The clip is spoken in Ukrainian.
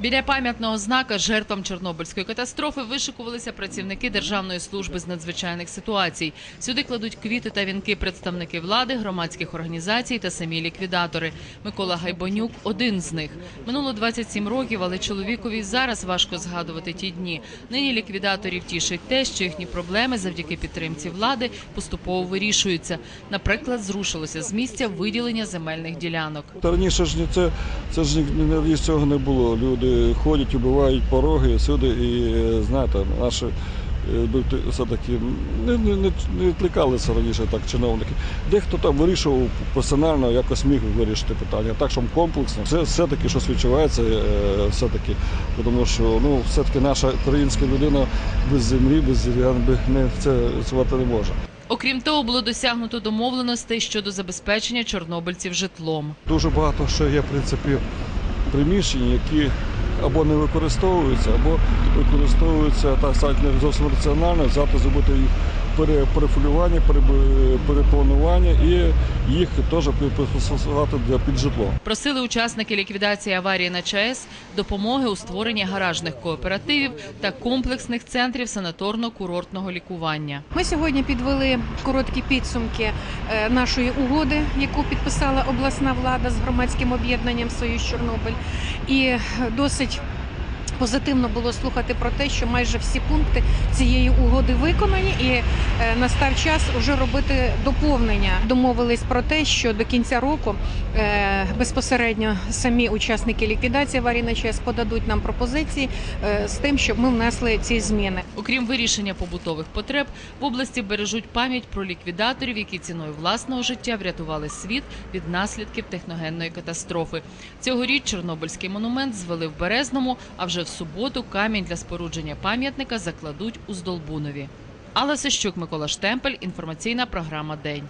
Біля пам'ятного знака жертвам Чорнобильської катастрофи вишикувалися працівники Державної служби з надзвичайних ситуацій. Сюди кладуть квіти та вінки представники влади, громадських організацій та самі ліквідатори. Микола Гайбонюк – один з них. Минуло 27 років, але чоловікові зараз важко згадувати ті дні. Нині ліквідаторів тішить те, що їхні проблеми завдяки підтримці влади поступово вирішуються. Наприклад, зрушилося з місця виділення земельних ділянок. Та раніше ж це, це ж ні цього не було. Люди ходять, убивають пороги сюди, і е, знаєте, наші е, все-таки не, не, не, не відкликалися раніше так чиновники. Дехто там вирішував персонально, якось міг вирішити питання. Так, щоб комплексно. Це все-таки щось відчувається, е, все-таки, тому що ну, все-таки наша українська людина без землі, без зірян би не це працювати не може. Окрім того, було досягнуто домовленостей щодо забезпечення чорнобильців житлом. Дуже багато ще є в принципі приміщень, які або не використовуються, або використовуються так сказати, не зовсім раціонально, завтра зробити їх пере- перефулювання, перепланування і їх теж пристосувати для під житло. Просили учасники ліквідації аварії на ЧАЕС допомоги у створенні гаражних кооперативів та комплексних центрів санаторно-курортного лікування. Ми сьогодні підвели короткі підсумки е, нашої угоди, яку підписала обласна влада з громадським об'єднанням Союз Чорнобиль. І досить позитивно було слухати про те, що майже всі пункти цієї угоди виконані, і е, настав час уже робити доповнення. Домовились про те, що до кінця року е, безпосередньо самі учасники ліквідації аварії на ЧАЕС подадуть нам пропозиції е, з тим, щоб ми внесли ці зміни. Окрім вирішення побутових потреб, в області бережуть пам'ять про ліквідаторів, які ціною власного життя врятували світ від наслідків техногенної катастрофи. Цьогоріч Чорнобильський монумент звели в Березному, а вже в суботу камінь для спорудження пам'ятника закладуть у Здолбунові. Алла Сищук, Микола Штемпель. Інформаційна програма День.